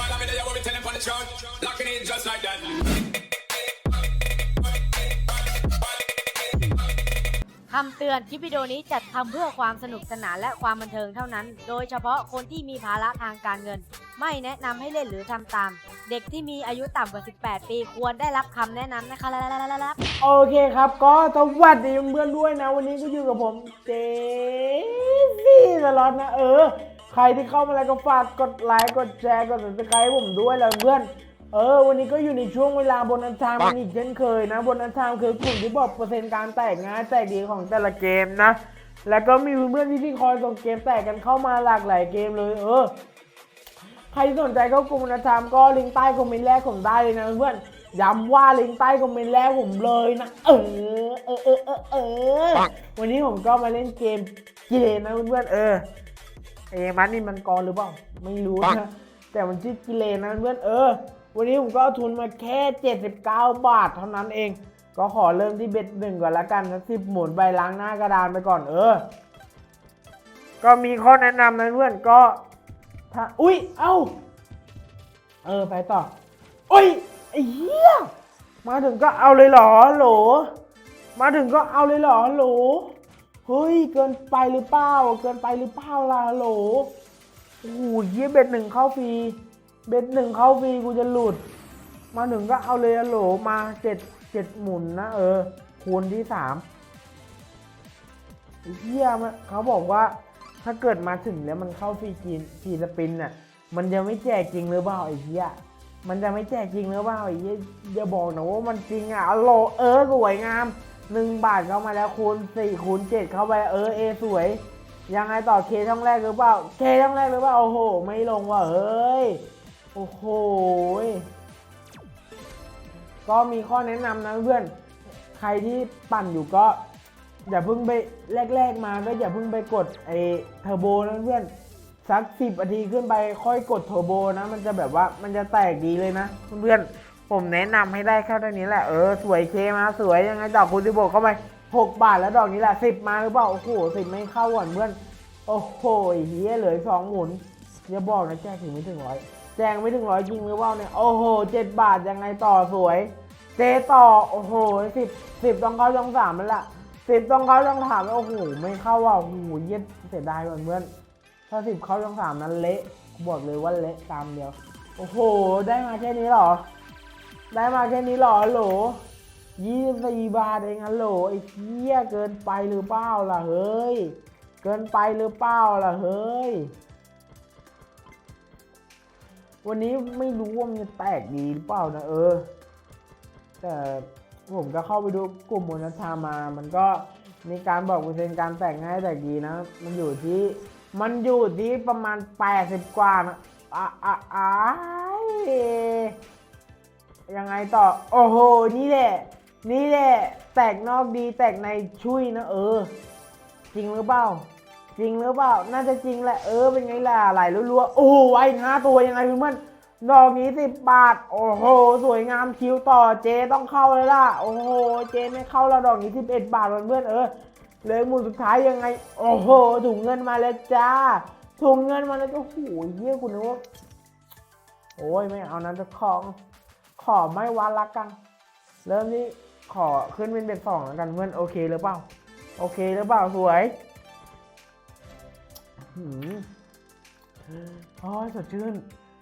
Follow me there, what we tell them on the truck. Locking in just like that. คำเตือน คลิปวิดีโอนี้จัดทำเพื่อความสนุกสนานและความบันเทิงเท่านั้น โดยเฉพาะคนที่มีภาระทางการเงิน ไม่แนะนำให้เล่นหรือทำตาม เด็กที่มีอายุต่ำกว่า 18 ปี ควรได้รับคำแนะนำนะคะโอเคครับ ก็สวัสดีเพื่อนๆด้วยนะ วันนี้ก็อยู่กับผม เจซี่สล็อตนะ เออ ใครที่เข้ามาแล้วก็ฝากกดไลค์กดแชร์กด subscribe ให้ผมด้วยแหละเพื่อนเออ วันนี้ก็อยู่ในช่วงเวลาบนอันทามกันอีกเช่นเคยนะบนอันทามคือกลุ่มที่บอกเปอร์เซ็นต์การแตกง่ายแตกดีของแต่ละเกมนะ แล้วก็มีเพื่อนๆที่คอยส่งเกมแตกกันเข้ามาหลากหลายเกมเลย เออ ใครที่สนใจเข้ากลุ่มนะทามก็ลิงก์ใต้คอมเมนต์แรกผมได้เลยนะเพื่อนย้ำว่าลิงก์ใต้คอมเมนต์แรกผมเลยนะเออเออเออเออเออวันนี้ผมก็มาเล่นเกมเกมนะเพื่อนๆเออ เอมันนี่มันกรหรือเปล่า ไม่รู้นะ แต่มันชื่อกิเลนนะเพื่อนเออ วันนี้ผมก็เอาทุนมาแค่ 79 บาทเท่านั้นเอง ก็ขอเริ่มที่เบ็ดหนึ่งก่อนละกันนะสิบหมุนใบล้างหน้ากระดานไปก่อนเออ ก็มีข้อแนะนำนะเพื่อนก็ถ้าอุ้ยเอ้า เออไปต่อ อุ้ยไอ้เหี้ย มาถึงก็เอาเลยเหรอโหล มาถึงก็เอาเลยเหรอโหล เฮ้ย เกินไปหรือเปล่า เกินไปหรือเปล่าล่ะโหลโอ้โหเยี่ยเบ็ดหนึ่งเข้าฟรี เบ็ดหนึ่งเข้าฟรีกูจะหลุด มาถึงก็เอาเลยโหลมาเจ็ดเจ็ดหมุนนะเออ คูณที่สามไอ้เหี้ยมันเขาบอกว่าถ้าเกิดมาถึงแล้วมันเข้าฟรีกีนกีสปินน่ะ มันจะไม่แจกจริงหรือเปล่าไอ้เหี้ยมันจะไม่แจกจริงหรือเปล่าไอ้เหี้ยอย่าบอกนะว่ามันจริงอะโลเออสวยงาม หนึ่งบาทเข้ามาแล้วคูณสี่คูณเจ็ดเข้าไปเออเอสวย ยังไงต่อเคช่องแรกหรือเปล่าเคช่องแรกหรือเปล่าโอ้โห ไม่ลงว่ะเฮ้ยโอ้โหก็มีข้อแนะนำนะเพื่อนใครที่ปั่นอยู่ก็อย่าเพิ่งไปแรก ๆ มาก็อย่าเพิ่งไปกดไอ้เทอร์โบนะเพื่อนสักสิบนาทีขึ้นไปค่อยกดเทอร์โบนะ มันจะแบบว่ามันจะแตกดีเลยนะเพื่อนๆ ผมแนะนำให้ได้แค่เท่านี้แหละ เออสวยเคมาสวยยังไงดอกคุณที่บอกเข้าไปหกบาทแล้วดอกนี้แหละสิบมาหรือเปล่า โอ้โหสิบไม่เข้าก่อนเพื่อน โอ้โหเฮียเหลือสองหมุนอย่าบอกนะแจ้งถึงไม่ถึงร้อยแจ้งไม่ถึงร้อยจริงหรือเปล่าเนี่ย โอ้โหเจ็ดบาทยังไงต่อสวย เจต่อ โอ้โหสิบสิบต้องเข้าช่องสามมันละสิบต้องเข้าช่องสามโอ้โหไม่เข้าว่ะโอ้โหเย็ดเสียดายก่อนเพื่อน ถ้าสิบเข้าช่องสามนั้นเละบอกเลยว่าเละตามเดียว โอ้โห ได้มาแค่นี้หรอ ได้มาแค่นี้หรอโหลยี่สี่บาทเองฮัลโหลไอ้เหี้ยเกินไปหรือเปล่าล่ะเฮ้ย เกินไปหรือเปล่าล่ะเฮ้ย วันนี้ไม่รู้ว่ามันจะแตกดีหรือเปล่านะเออ แต่ผมก็เข้าไปดูกลุ่มมนชามา มันก็มีการบอกเปอร์เซ็นต์การแต่งง่ายแต่ดีนะ มันอยู่ที่มันอยู่ที่ประมาณ 80 กว่านะอะอะอะ ยังไงต่อ โอ้โห นี่แหละ นี่แหละ แตกนอกดีแตกในชุยนะเออ จริงหรือเปล่า จริงหรือเปล่า น่าจะจริงแหละ เออ เป็นไงล่ะไหลรัวๆ โอ้โหไอ้ห้าตัวยังไงเพื่อนดอกนี้สิบบาท โอ้โห สวยงามคิวต่อเจต้องเข้าเลยล่ะ โอ้โห เจไม่เข้าแล้วดอกนี้สิบเอ็ดบาทเพื่อนเออ เลยหมุนสุดท้ายยังไง โอ้โห ถุงเงินมาแล้วจ้า ถุงเงินมาแล้วก็โอ้โหเยี่ยคุณนึกว่าโอ้ยไม่เอานั้นจะของ ขอไม่วัดละกัน เริ่มที่ขอขึ้นเป็นเบ็ดสองแล้วกันเพื่อนโอเคหรือเปล่า โอเคหรือเปล่าสวยหืมโอ้ยสดชื่น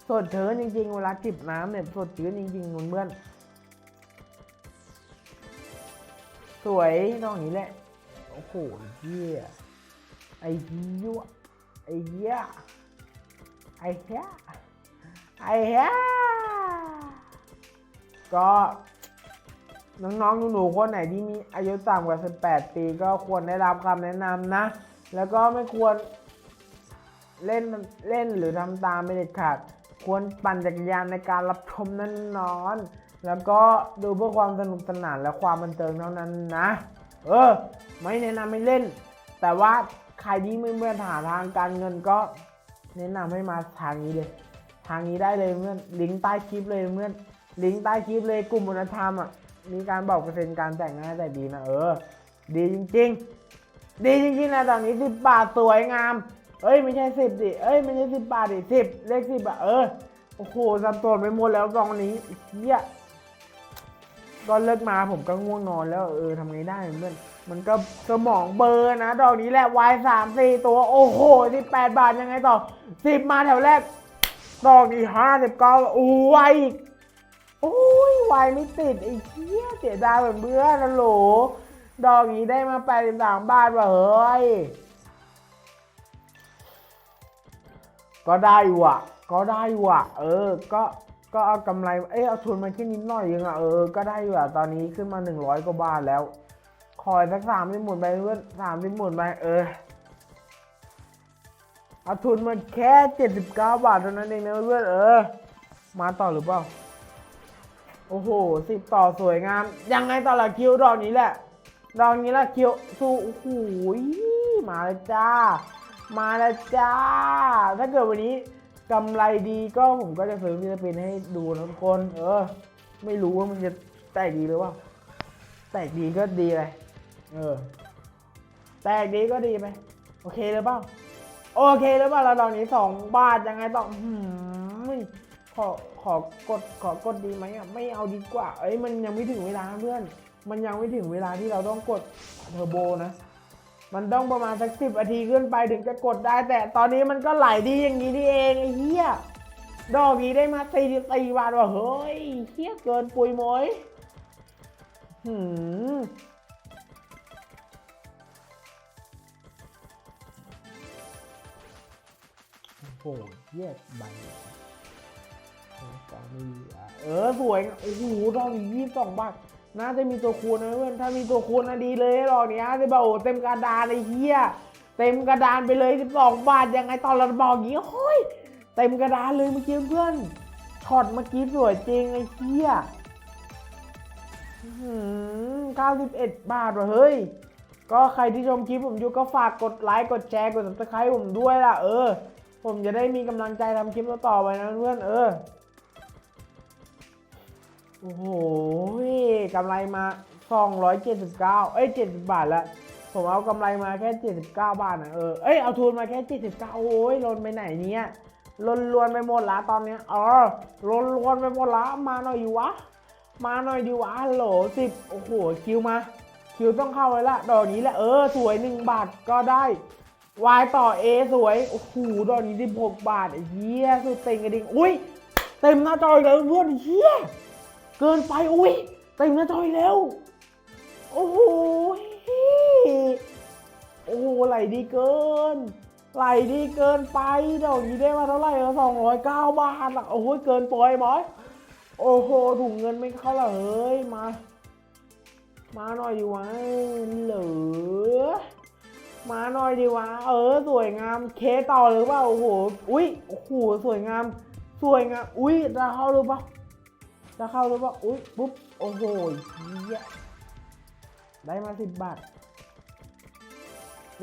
สดชื่นจริงๆ เวลาจิบน้ำเนี่ยสดชื่นจริงๆเพื่อนสวยนอกนี้แหละ โอ้โหเหี้ยไอ้เหี้ยไอ้เหี้ยไอ้เหี้ยไอ้เหี้ย ก็น้องๆหนูๆคนไหนที่มีอายุต่ำกว่า 18 ปีก็ควรได้รับคำแนะนำนะ แล้วก็ไม่ควรเล่นเล่นหรือทำตามไม่เด็ดขาด ควรปั่นจักรยานในการรับชมนั่นนอน แล้วก็ดูเพื่อความสนุกสนานและความบันเทิงเท่านั้นนะ เออ ไม่แนะนำให้เล่น แต่ว่าใครที่ไม่เมื่อหาทางการเงินก็แนะนำให้มาทางนี้เลย ทางนี้ได้เลยเพื่อนลิงก์ใต้คลิปเลยเพื่อน ลิงก์ใต้คลิปเลยกลุ่มคุณธรรมอะมีการบอกเปอร์เซ็นต์การแต่งง่าแต่ดีนะเออ ดีจริง ๆ ดีจริงๆนะตอนนี้สิบบาทสวยงาม เอ้ยไม่ใช่สิบดิเอ้ยไม่ใช่สิบบาทดิสิบเลขสิบอะเออโอ้โหสับสนไปหมดแล้วตอนนี้เฮียตอนเลิกมาผมก็ง่วงนอนแล้วเออทำไงได้เพื่อนมันก็สมองเบอร์นะ ดอกนี้แหละวายสามสี่ตัวโอ้โหสิบแปดบาทยังไงต่อสิบมาแถวแรกดอกนี้ห้าสิบเก้าโอ้ยวายอีก โอ้ยวายไม่ติดไอ้เหี้ยเสียดายเหมือนเบื่อนะโหลดอกนี้ได้มาแปดสิบสามบาทว่ะเฮ้ย ก็ได้อยู่ะ ก็ได้อยู่ะ เออ ก็ก็เอากำไรเอ้ยเอาทุนมาแค่นิดหน่อยเองอะเออก็ได้อยู่อะตอนนี้ขึ้นมาหนึ่งร้อยกว่าบาทแล้ว คอยสักสามสิบหมุนไปเพื่อนสามสิบหมุนไปเออเอาทุนมาแค่เจ็ดสิบเก้าบาทเท่านั้นเองนะเพื่อนเออ มาต่อหรือเปล่า โอ้โหสิบต่อสวยงาม ยังไงต่อละคิวดอกนี้แหละดอกนี้ละคิวสู้โอ้โหมาแล้วจ้า มาแล้วจ้า ถ้าเกิดวันนี้กำไรดีก็ผมก็จะซื้อฟิลิปปินให้ดูนะทุกคน เออ ไม่รู้ว่ามันจะแตกดีหรือเปล่า แตกดีก็ดีเลยเออ แตกดีก็ดีไป โอเคหรือเปล่า โอเคหรือเปล่าเราดอกนี้สองบาทยังไงต้องหืม อขอกดขอกดดีไหมอะไม่เอาดีกว่า เอ้ยมันยังไม่ถึงเวลาเพื่อน มันยังไม่ถึงเวลาที่เราต้องกดเทอร์โบนะ มันต้องประมาณสักสิบนาทีขึ้นไปถึงจะกดได้ แต่ตอนนี้มันก็ไหลดีอย่างนี้นี่เองไอ้เหี้ยดอกนี้ได้มาสี่สี่บาทว่ะเฮ้ยเหี้ยเกินปุยโมยหืมโอ้โหเหี้ยใบ ก็มีเออสวยโอ้โหดอกนี้ยี่สิบสองบาทน่าจะมีตัวคูณนะเพื่อนถ้ามีตัวคูณนะดีเลยดอกเนี้ยจะบอกโอ้เต็มกระดานไอ้เหี้ยเต็มกระดานไปเลย12บสองบาทยังไงตอนเราบอกอย่างงี้เฮ้ยเต็มกระดานเลยเมื่อกี้เพื่อนช็อตเมื่อกี้สวยจริงไอ้เหี้ยอื้อหือ91บาทว่ะเฮ้ยก็ใครที่ชมคลิปผมอยู่ก็ฝากกดไลค์กดแชร์กด subscribe ผมด้วยล่ะเออ ผมจะได้มีกำลังใจทำคลิปต่อไปนะเพื่อนเออ โอ้โหกำไรมา279 เอ้ย 70 บาทแล้วผมเอากำไรมาแค่ 79 บาทนะเออ เอ้ย เอาทุนมาแค่ 79 โอ้ยลนไปไหนเนี่ยลนลวนไปหมดละตอนเนี้ยเออลนลวนไปหมดละมาหน่อยดีวะ มาหน่อยดีวะฮัลโหลสิบโอ้โห คิวมา คิวต้องเข้าเลยละ ดอกนี้แหละ เออ สวย 1 บาทก็ได้วายต่อ A สวย โอ้โห ดอกนี้ 16 บาทเหี้ยสุดเต็งกระดิ่ง อุ้ย เต็มหน้าจออีกแล้วเพื่อนเหี้ย เกินไปอุ้ยเต็มหน้าจออีกแล้ว โอ้โหโอ้โหไหลดีเกิน ไหลดีเกินไปเดอกนี้ได้มาเท่าไหร่สองร้อยเก้าบาทอะโอ้โหเกินปล่อยบอยโอ้โหถุงเงินไม่เข้าละเฮ้ยมา มาหน่อยดีวะเหลือมาหน่อยดีวะ เออ สวยงาม เคต่อหรือเปล่า โอ้โห อุ้ย โอ้โห สวยงาม สวยงาม อุ้ยจะเข้าหรือเปล่า จะเข้าหรือเปล่าอุ้ยปุ๊บ โอ้โหเหี้ยได้มาสิบบาท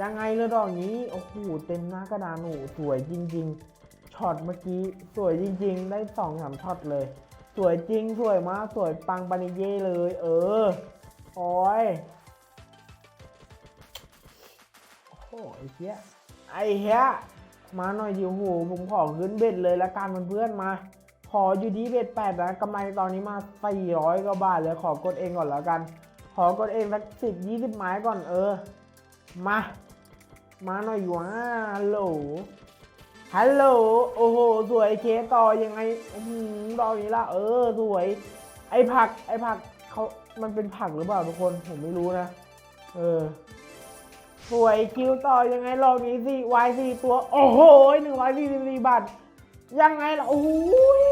ยังไงเลยดอกนี้ โอ้โห เต็มหน้ากระดานโอ้โหสวยจริง ๆ ช็อตเมื่อกี้ สวยจริง ๆ ได้สองสามช็อตเลย สวยจริง สวยมาก สวยปังปานิเย่เลย เออ โอ้ยโอ้โหไอ้เหี้ย ไอ้เหี้ย มาหน่อยดิโอ้โห ผมขอขึ้นเบ็ดเลยละกันเพื่อนๆมา ขออยู่ดีเบ็ดแปดนะกำไรตอนนี้มาสี่ร้อยกว่าบาทเลยขอกดเองก่อนแล้วกัน ขอกดเองสักสิบยี่สิบไม้ก่อนเออ มา มาหน่อยวะฮัลโหลฮัลโหลโอ้โห สวยเคต่อยังไงอืมดอกนี้ละเออ สวย ไอผัก ไอผักเขามันเป็นผักหรือเปล่าทุกคนผมไม่รู้นะ เออสวยคิวต่อยังไงรอบนี้สี่วายสี่ตัว โอ้โหหนึ่งร้อยสี่สิบสี่บาท ยังไงล่ะโอ้ย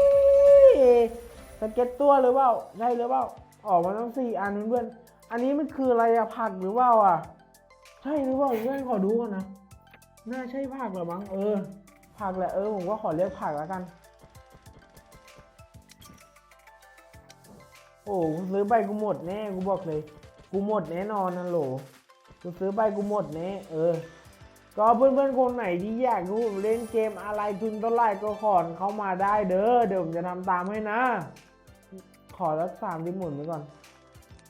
สเก็ตตัวหรือเปล่าใช่หรือเปล่าออกมาต้งสี่อันเพื่อนอันนี้มันคืออะไรอะผักหรือเปล่าอะใช่หรือเปล่าเพื่อนขอดูก่อนนะน่าใช่ผักหรือมั้งเออ ผักแหละเออผมก็ขอเรียกผักแล้วกัน โอ้กูซื้อไปกูหมดแน่กูบอกเลย กูหมดแน่นอนนะโหลกูซื้อไปกูหมดแน่เออ ก็เพื่อนๆคนไหนที่อยากรู้เล่นเกมอะไรทุนเท่าไร่ก็ขอนเข้ามาได้เด้อเดี๋ยวผมจะทำตามให้นะ ขอรักสามที่หมุนไว้ก่อน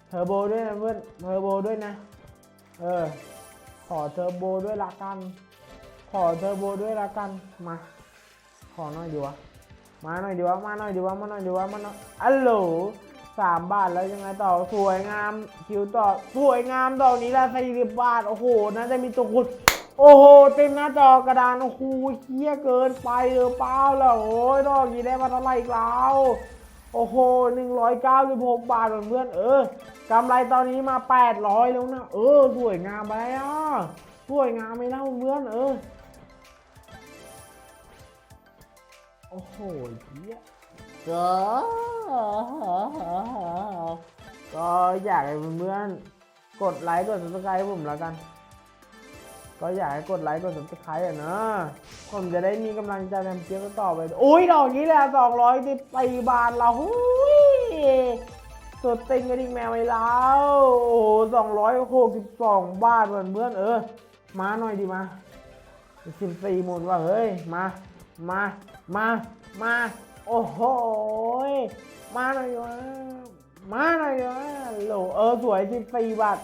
เทอร์โบด้วยนะเพื่อนเทอร์โบด้วยนะ เออ ขอเทอร์โบด้วยละกัน ขอเทอร์โบด้วยละกันมา ขอหน่อยดีวะมาหน่อยดีวะมาหน่อยดีวะมาหน่อยดีวะมาหน่อยอัลโหลสามบาทแล้วยังไงต่อสวยงามคิวต่อสวยงามดอนี้ละสี่สิบบาทโอ้โหน่าจะมีตัวคุณ โอ้โหเต็มหน้าจอกระดานโอ้โหเฮี้ยเกินไปเออเปล่าแล้วโอ้ยดอกนี้ได้มาเท่าไหร่อีกแล้วโอ้โหหนึ่งร้อยเก้าสิบหกบาทเพื่อนเออกำไรตอนนี้มาแปดร้อยแล้วนะ เออสวยงามไปอะสวยงามไม่เล่าเพื่อนเออโอ้โหเฮียก็ก็อยากให้เพื่อนๆกดไลค์กด subscribe ให้ผมแล้วกัน ก็อยากให้กดไลค์กด subscribe อะนะ ผมจะได้มีกำลังใจทำคลิปต่อไป อุ้ยดอกนี้แหละสองร้อยสิบสี่บาทเราหุ้ยสุดติงกระดิ่งแมวไว้แล้วโอ้สองร้อยหกสิบสองบาทเพื่อนเพื่อนเออ มาหน่อยดีมาสิบสี่หมุนว่ะเฮ้ย มา มา มา มา โอ้โห มาหน่อยวะมาหน่อยวะโหลเออสวยสิบสี่บาท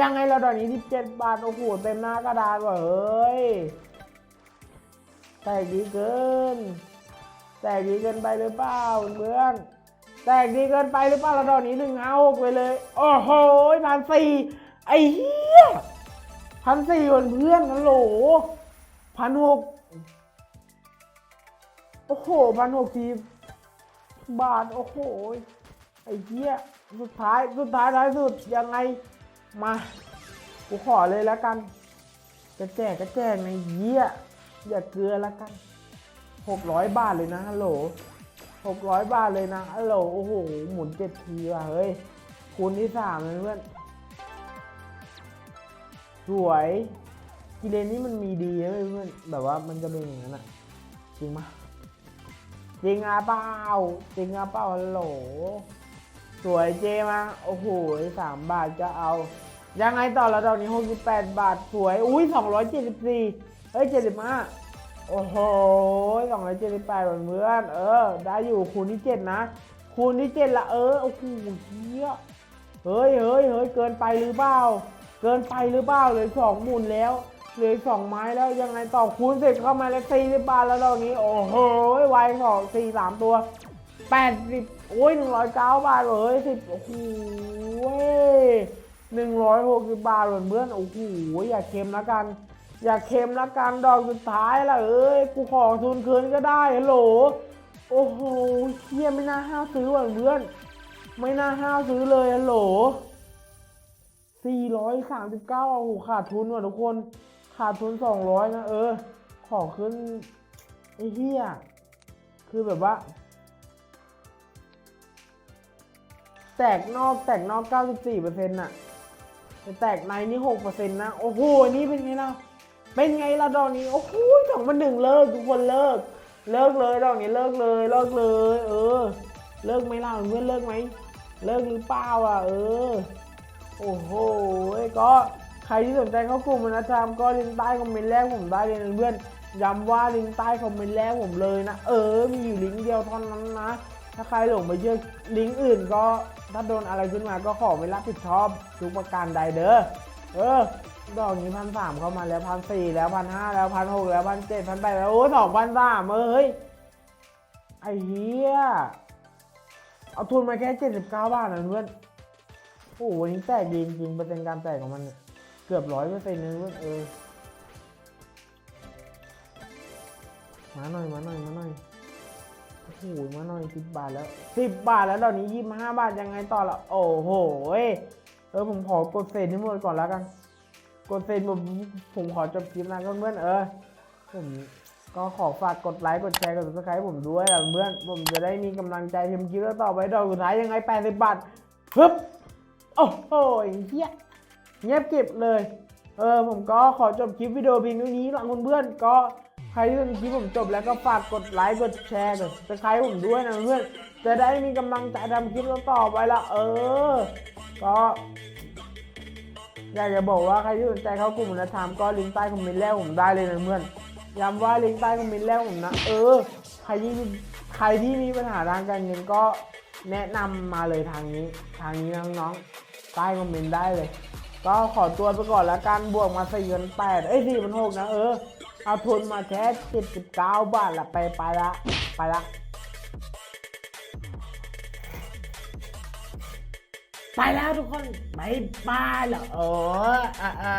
ยังไงเราตอนนี้สิบเจ็ดบาท โอ้โห เต็มหน้ากระดานว่ะเฮ้ย แตกดีเกิน แตกดีเกินไปหรือเปล่าเพื่อนแตกดีเกินไปหรือเปล่าเราตอนนี้หนึ่งห้าหกไปเลย โอ้โหพันสี่ไอ้เหี้ยพันสี่คนเพื่อนฮัลโหลพันหกโอ้โหพันหกทีบาท โอ้โห ไอ้เหี้ย สุดท้าย สุดท้ายท้ายสุด ยังไง มากูขอเลยแล้วกัน จะแจกก็แจกในเหี้ยอย่าเกลือแล้วกันหกร้อยบาทเลยนะฮัลโหลหกร้อยบาทเลยนะฮัลโหลโอ้โหหมุนเจ็ดทีว่ะเฮ้ยคูณที่สามเลยเพื่อนสวยกิเลนนี่มันมีดีนะเพื่อนแบบว่ามันจะเป็นอย่างนั้นอะจริงปะจริงอะเปล่าจริงอะเปล่าฮัลโหลสวยเจมาโอ้โหสามบาทจะเอา ยังไงต่อและตอนนี้หกสิบาทสวย อุ้ยสองร้อยเฮ้ยเจ็ดสิบห้าโอ้โหสองร้อยเพื่อน เออ ได้อยู่คูณที่เจ็ดนะ คูณที่เจ็ดละเออ โอ้โหเฮียเฮ้ยเฮ้ยเฮ้ยเกินไปหรือเปล่า เกินไปหรือเปล่าเลยสองหมุนแล้วเหลือสองไม้แล้วยังไงต่อคูณเสร็จเข้ามาแล้วสี่สิบบาทแล้วตอนนี้ โอ้โหไวสองสี่สามตัวแปดสิบโอ้ยหนึ่งร้อยเก้าบาทเลยสิบโอ้โห หนึ่งร้อยหกสิบบาทเหมือนเพื่อนโอ้โหอย่าเค็มละกัน อย่าเค็มละกันดอกสุดท้ายละเอ้ยกูขอทุนคืนก็ได้ฮัลโหลโอ้โหเชี่ยไม่น่าห้าวซื้อว่ะเพื่อน ไม่น่าห้าวซื้อเลยฮัลโหล439โอ้โหขาดทุนว่ะทุกคน ขาดทุน200นะเออ ขอขึ้นไอ้เหี้ยคือแบบว่าแตกนอกแตกนอก 94%น่ะ แต่แตกในนี่6%นต์นะ โอ้โหนี่เป็นไงล่ะเป็นไงล่ะดอกนี้ โอ้โหสองพันหนึ่งเลิกทุกคนเลิก เลิกเลยดอกนี้เลิกเลยเลิกเลย เออ เลิกไหมล่ะเพื่อนเลิกไหมเลิกหรือเปล่าอะ เออ โอ้โหก็ใครที่สนใจเข้ากลุ่มนะทามก็ลิงก์ใต้คอมเมนต์แรกผมได้เลยเพื่อนย้ำว่าลิงก์ใต้คอมเมนต์แรกผมเลยนะ เออ มีอยู่ลิงก์เดียวเท่านั้นนะ ถ้าใครหลงไปเชื่อลิงก์อื่นก็ถ้าโดนอะไรขึ้นมาก็ขอไม่รับผิดชอบทุกประการใดเด้อ เออ ดอกนี้พันสามเข้ามาแล้วพันสี่แล้วพันห้าแล้วพันหกแล้วพันเจ็ดพันแปดแล้วโอ้สองพันสามเอ้ย ไอ้เหี้ย เอาทุนมาแค่เจ็ดสิบเก้าบาทนะเพื่อน โอ้โหวันนี้แตกดีจริงเปอร์เซ็นต์การแตกของมัน เกือบร้อยเปอร์เซ็นต์เลยเว้ยเออ มาหน่อยมาหน่อยมาหน่อย โอ้โหมาหน่อยสิบบาทแล้วสิบบาทแล้วตอนนี้ยี่สิบห้าบาทยังไงต่อละโอ้โหเออผมขอกดเซ็นให้หมดก่อนแล้วกัน กดเซ็นผมผมขอจบคลิปนะเพื่อนเออผมก็ขอฝากกดไลค์กดแชร์กด subscribe ผมด้วยล่ะเพื่อนผมจะได้มีกำลังใจทำคลิปต่อไปดอกสุดท้ายยังไงแปดสิบบาทฮึบโอ้โหเฮียเงียบเก็บเลย เออผมก็ขอจบคลิปวิดีโอเพียงเท่านี้ละเพื่อนก็ ใครที่ดูคลิปผมจบแล้วก็ฝากกดไลค์กดแชร์กดสไครต์ผมด้วยนะเพื่อนจะได้มีกำลังใจทำคลิปต่อไปละเออ ก็อยากจะบอกว่าใครที่สนใจเข้ากลุ่มนะทามก็ลิงก์ใต้คอมเมนต์แรกผมได้เลยนะเพื่อนย้ำว่าลิงก์ใต้คอมเมนต์แรกผมนะเออใครที่ใครที่มีปัญหาทางการเงินก็แนะนำมาเลยทางนี้ ทางนี้นะน้องๆใต้คอมเมนต์ได้เลย ก็ขอตัวไปก่อนละกันบวกมาสี่พันแปดเอ้ยสี่พันหกนะเออ เอาทุนมาแค่สิบสิบเก้าบาทละไปไปละไปละไปแล้วทุกคนไม่ไปหรอเอออ่า